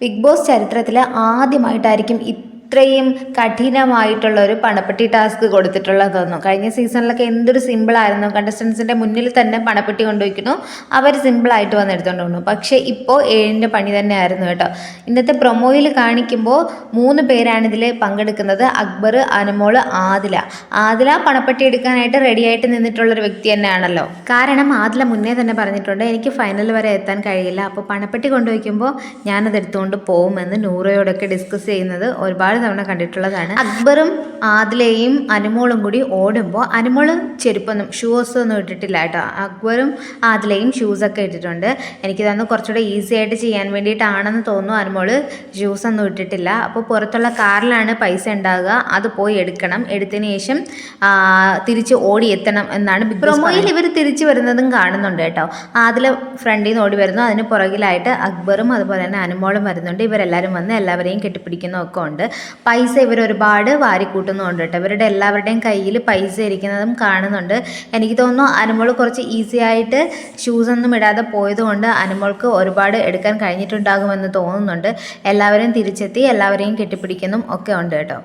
Big boss ചരിത്രത്തിൽ ആദ്യമായിട്ടായിരിക്കും ഇത്രയും കഠിനമായിട്ടുള്ള ഒരു പണപ്പെട്ടി ടാസ്ക് കൊടുത്തിട്ടുള്ളത് തോന്നുന്നു കഴിഞ്ഞ സീസണിലൊക്കെ എന്തൊരു സിമ്പിളായിരുന്നു കണ്ടസ്റ്റൻസിന്റെ മുന്നിൽ തന്നെ പണപ്പെട്ടി കൊണ്ടുപോയിക്കുന്നു. അവർ സിമ്പിളായിട്ട് വന്ന് എടുത്തുകൊണ്ട് പക്ഷേ ഇപ്പോൾ ഏഴിന്റെ പണി തന്നെ ആയിരുന്നു കേട്ടോ. ഇന്നത്തെ പ്രൊമോയിൽ കാണിക്കുമ്പോൾ മൂന്ന് പേരാണ് ഇതിൽ പങ്കെടുക്കുന്നത്. അക്ബർ അനുമോൾ ആദില. ആദില പണപ്പെട്ടി എടുക്കാനായിട്ട് റെഡിയായിട്ട് നിന്നിട്ടുള്ളൊരു വ്യക്തി തന്നെയാണല്ലോ. കാരണം ആദില മുന്നേ തന്നെ പറഞ്ഞിട്ടുണ്ട് എനിക്ക് ഫൈനൽ വരെ എത്താൻ കഴിയില്ല. അപ്പോൾ പണപ്പെട്ടി കൊണ്ടുവയ്ക്കുമ്പോൾ ഞാനത് എടുത്തുകൊണ്ട് പോകുമെന്ന് നൂറയോടൊക്കെ ഡിസ്കസ് ചെയ്യുന്നത് ഒരുപാട് തവണ കണ്ടിട്ടുള്ളതാണ്. അക്ബറും ആദിലയും അനുമോളും കൂടി ഓടുമ്പോൾ അനുമോൾ ചെരുപ്പൊന്നും ഷൂസ് ഒന്നും ഇട്ടിട്ടില്ല കേട്ടോ. അക്ബറും ആദിലയും ഷൂസൊക്കെ ഇട്ടിട്ടുണ്ട്. എനിക്ക് തന്നെ കുറച്ചുകൂടെ ഈസി ആയിട്ട് ചെയ്യാൻ വേണ്ടിയിട്ടാണെന്ന് തോന്നുന്നു അനുമോൾ ഷൂസ് ഒന്നും ഇട്ടിട്ടില്ല. അപ്പോൾ പുറത്തുള്ള കാറിലാണ് പൈസ ഉണ്ടാകുക അത് പോയി എടുക്കണം. എടുത്തതിന് ശേഷം തിരിച്ച് ഓടി എത്തണം എന്നാണ് ബിഗ് പ്രൊമോയിൽ ഇവർ തിരിച്ചു വരുന്നതും കാണുന്നുണ്ട് കേട്ടോ. ആദില ഫ്രണ്ടിൽ നിന്ന് ഓടി വരുന്നു. അതിന് പുറകിലായിട്ട് അക്ബറും അതുപോലെ തന്നെ അനുമോളും വരുന്നുണ്ട്. ഇവരെല്ലാവരും വന്ന് എല്ലാവരെയും കെട്ടിപ്പിടിക്കുന്നതൊക്കെ ഉണ്ട്. പൈസ ഇവർ ഒരുപാട് വാരിക്കൂട്ടുന്നുണ്ട് കേട്ടോ. ഇവരുടെ എല്ലാവരുടെയും കയ്യിൽ പൈസ ഇരിക്കുന്നതും കാണുന്നുണ്ട്. എനിക്ക് തോന്നുന്നു അനുമോൾ കുറച്ച് ഈസി ആയിട്ട് ഷൂസ് ഒന്നും ഇടാതെ പോയതുകൊണ്ട് അനുമോൾക്ക് ഒരുപാട് എടുക്കാൻ കഴിഞ്ഞിട്ടുണ്ടാകുമെന്ന് തോന്നുന്നുണ്ട്. എല്ലാവരും തിരിച്ചെത്തി എല്ലാവരെയും കെട്ടിപ്പിടിക്കുന്നതും ഒക്കെ ഉണ്ട് കേട്ടോ.